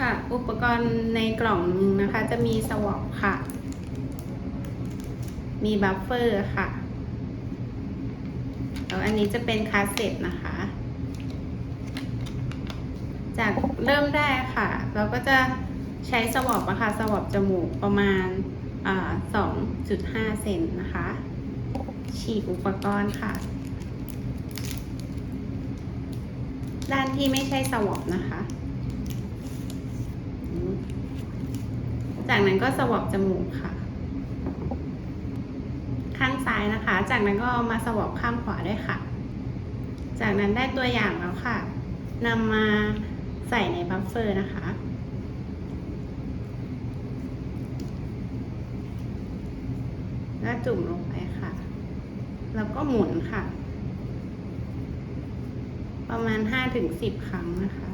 ค่ะ อุปกรณ์ในกล่องหนึงนะคะ จะมีสวอปค่ะ มีบัฟเฟอร์ค่ะแล้วอันนี้จะเป็นคาสเซ็ตนะคะ จากเริ่มแรกค่ะ เราก็จะใช้สวอปอะค่ะสวอปจมูกประมาณสอ่า2.5เซนนะคะ ฉีกอุปกรณ์ค่ะ ด้านที่ไม่ใช่สวอปนะคะ จากนั้นก็สวอปจมูกค่ะ ข้างซ้ายนะคะ จากนั้นก็มาสวอปข้างขวาด้วยค่ะ จากนั้นได้ตัวอย่างแล้วค่ะนำมาใส่ในบัฟเฟอร์นะคะแล้วจุ่มลงไปค่ะ แล้วก็หมุนค่ะ ประมาณ 5-10 ครั้งนะคะ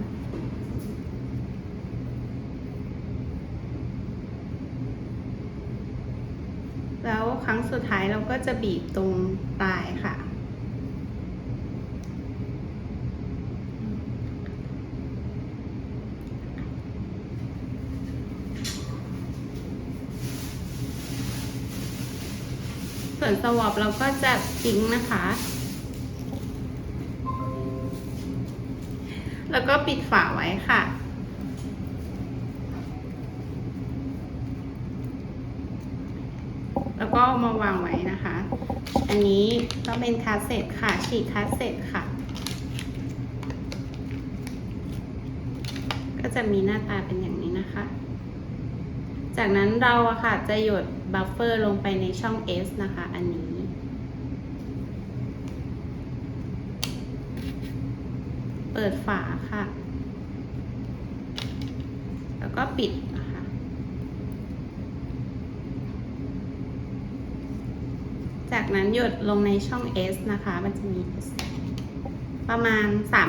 แล้ว ครั้งสุดท้ายเราก็จะบีบตรงปลายค่ะ ส่วนสวอปเราก็จะทิ้งนะคะ แล้วก็ปิดฝาไว้ค่ะ แล้ว ก็เอามาวางไว้นะคะ อันนี้ก็เป็นคาสเซ็ตค่ะ ฉีกคาสเซ็ตค่ะ ก็จะมีหน้าตาเป็นอย่างนี้นะคะ จากนั้นเราอะค่ะจะหยดบัฟเฟอร์ลงไปในช่อง S นะคะ อันนี้เปิดฝาค่ะ แล้วก็ปิดนะคะ จากนั้นหยดลงในช่อง S นะคะ มันจะมี S ประมาณ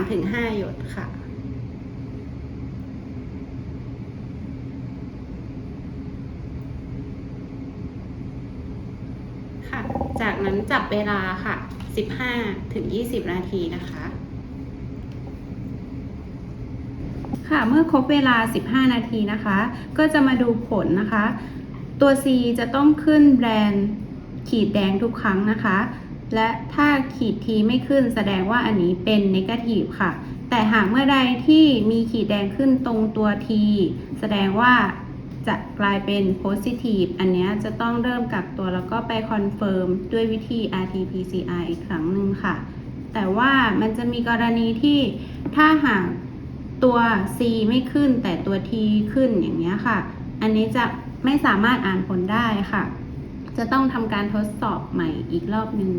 3-5 หยดค่ะ ค่ะ จากนั้นจับเวลาค่ะ 15ถึง20 นาทีนะคะ ค่ะ เมื่อครบเวลา 15 นาทีนะคะ ก็จะมาดูผลนะคะ ตัว C จะต้องขึ้นแบรนด์ ขีดแดงทุกครั้งนะคะ และถ้าขีดทีไม่ขึ้นแสดงว่าอันนี้เป็น negative ค่ะ แต่หากเมื่อใดที่มีขีดแดงขึ้นตรงตัว T แสดงว่าจะกลายเป็น positive อันนี้จะต้องเริ่มกักตัวแล้วก็ไปคอนเฟิร์มด้วยวิธี RT-PCR อีกครั้งหนึ่งค่ะ แต่ว่ามันจะมีกรณีที่ถ้าหากตัว C ไม่ขึ้นแต่ตัว T ขึ้นอย่างนี้ค่ะ อันนี้จะไม่สามารถอ่านผลได้ค่ะ จะต้องทำการทดสอบใหม่อีกรอบหนึ่ง